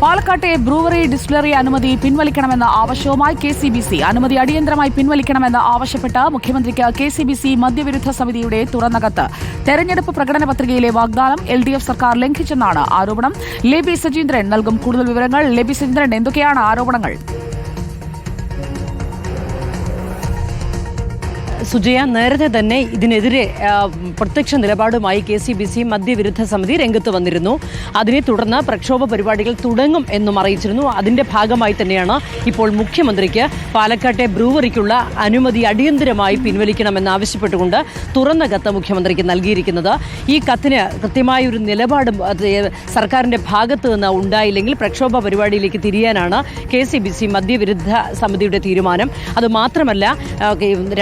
പാലക്കാട്ടെ brewery distillery അനുമതി പിൻവലിക്കണമെന്ന ആവശ്യവുമായി കെ സി ബി സി. അനുമതി അടിയന്തരമായി പിൻവലിക്കണമെന്ന് ആവശ്യപ്പെട്ട് മുഖ്യമന്ത്രിക്ക് കെ സി ബി സി മദ്യവിരുദ്ധ സമിതിയുടെ തുറന്ന കത്ത് തെരഞ്ഞെടുപ്പ് പ്രകടന പത്രികയിലെ വാഗ്ദാനം എൽ ഡി എഫ് സർക്കാർ ലംഘിച്ചെന്നാണ് ആരോപണം. ലെബി സജീന്ദ്രൻ നൽകും കൂടുതൽ വിവരങ്ങൾ. ലെബി സജീന്ദ്രൻ എന്തൊക്കെയാണ് ആരോപണങ്ങൾ? സുജയ നേരത്തെ തന്നെ ഇതിനെതിരെ പ്രത്യക്ഷ നിലപാടുമായി കെ സി ബി സി മദ്യവിരുദ്ധ സമിതി രംഗത്ത് വന്നിരുന്നു. അതിനെ തുടർന്ന് പ്രക്ഷോഭ പരിപാടികൾ തുടങ്ങും എന്നും അറിയിച്ചിരുന്നു. അതിന്റെ ഭാഗമായി തന്നെയാണ് ഇപ്പോൾ മുഖ്യമന്ത്രിക്ക് പാലക്കാട്ടെ ബ്രൂവറിക്കുള്ള അനുമതി അടിയന്തരമായി പിൻവലിക്കണമെന്ന് ആവശ്യപ്പെട്ടുകൊണ്ട് തുറന്ന കത്ത് മുഖ്യമന്ത്രിക്ക് നൽകിയിരിക്കുന്നത്. ഈ കത്തിന് കൃത്യമായ ഒരു നിലപാട് സർക്കാരിന്റെ ഭാഗത്ത് നിന്ന് ഉണ്ടായില്ലെങ്കിൽ പ്രക്ഷോഭ പരിപാടിയിലേക്ക് തിരിയാനാണ് കെ സി ബി സി മദ്യവിരുദ്ധ സമിതിയുടെ തീരുമാനം. അതുമാത്രമല്ല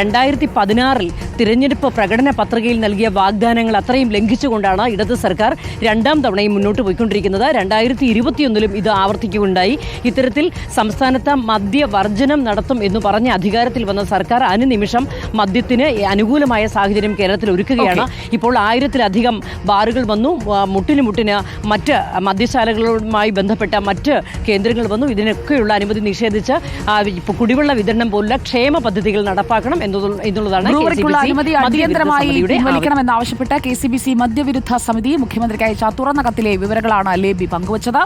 രണ്ടായിരത്തി പതിനാറിൽ തിരഞ്ഞെടുപ്പ് പ്രകടന പത്രികയിൽ നൽകിയ വാഗ്ദാനങ്ങൾ അത്രയും ലംഘിച്ചുകൊണ്ടാണ് ഇടത് സർക്കാർ രണ്ടാം തവണയും മുന്നോട്ട് പോയിക്കൊണ്ടിരിക്കുന്നത്. രണ്ടായിരത്തി ഇരുപത്തിയൊന്നിലും ഇത് ആവർത്തിക്കുകയുണ്ടായി. ഇത്തരത്തിൽ സംസ്ഥാനത്ത് മദ്യവർജനം നടത്തും എന്ന് പറഞ്ഞ് അധികാരത്തിൽ വന്ന സർക്കാർ അനുനിമിഷം മദ്യത്തിന് അനുകൂലമായ സാഹചര്യം കേരളത്തിൽ ഒരുക്കുകയാണ്. ഇപ്പോൾ ആയിരത്തിലധികം ബാറുകൾ വന്നു. മുട്ടിന് മുട്ടിന് മറ്റ് മദ്യശാലകളുമായി ബന്ധപ്പെട്ട മറ്റ് കേന്ദ്രങ്ങൾ വന്നു. ഇതിനൊക്കെയുള്ള അനുമതി നിഷേധിച്ച് കുടിവെള്ള വിതരണം പോലുള്ള ക്ഷേമ പദ്ധതികൾ നടപ്പാക്കണം എന്നതു- എന്നുള്ളതാണ് ബ്രൂവറിക്കുള്ള അനുമതി അടിയന്തരമായി. പിൻവലിക്കണമെന്നാവശ്യപ്പെട്ട് കെ സി ബി സി മദ്യവിരുദ്ധ സമിതി മുഖ്യമന്ത്രിക്ക് അയച്ച തുറന്ന കത്തിലെ വിവരങ്ങളാണ് ലേബി പങ്കുവച്ചത്